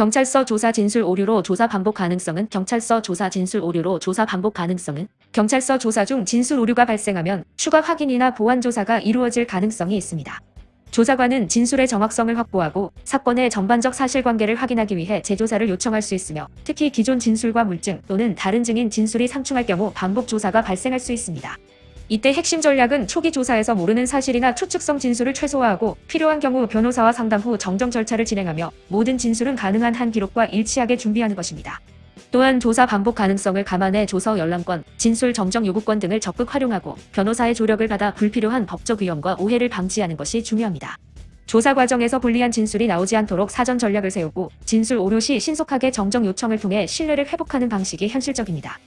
경찰서 조사 진술 오류로 조사 반복 가능성은 경찰서 조사 진술 오류로 조사 반복 가능성은 경찰서 조사 중 진술 오류가 발생하면 추가 확인이나 보완 조사가 이루어질 가능성이 있습니다. 조사관은 진술의 정확성을 확보하고 사건의 전반적 사실관계를 확인하기 위해 재조사를 요청할 수 있으며 특히 기존 진술과 물증 또는 다른 증인 진술이 상충할 경우 반복 조사가 발생할 수 있습니다. 이때 핵심 전략은 초기 조사에서 모르는 사실이나 추측성 진술을 최소화하고 필요한 경우 변호사와 상담 후 정정 절차를 진행하며 모든 진술은 가능한 한 기록과 일치하게 준비하는 것입니다. 또한 조사 반복 가능성을 감안해 조서 열람권, 진술 정정 요구권 등을 적극 활용하고 변호사의 조력을 받아 불필요한 법적 위험과 오해를 방지하는 것이 중요합니다. 조사 과정에서 불리한 진술이 나오지 않도록 사전 전략을 세우고 진술 오류 시 신속하게 정정 요청을 통해 신뢰를 회복하는 방식이 현실적입니다.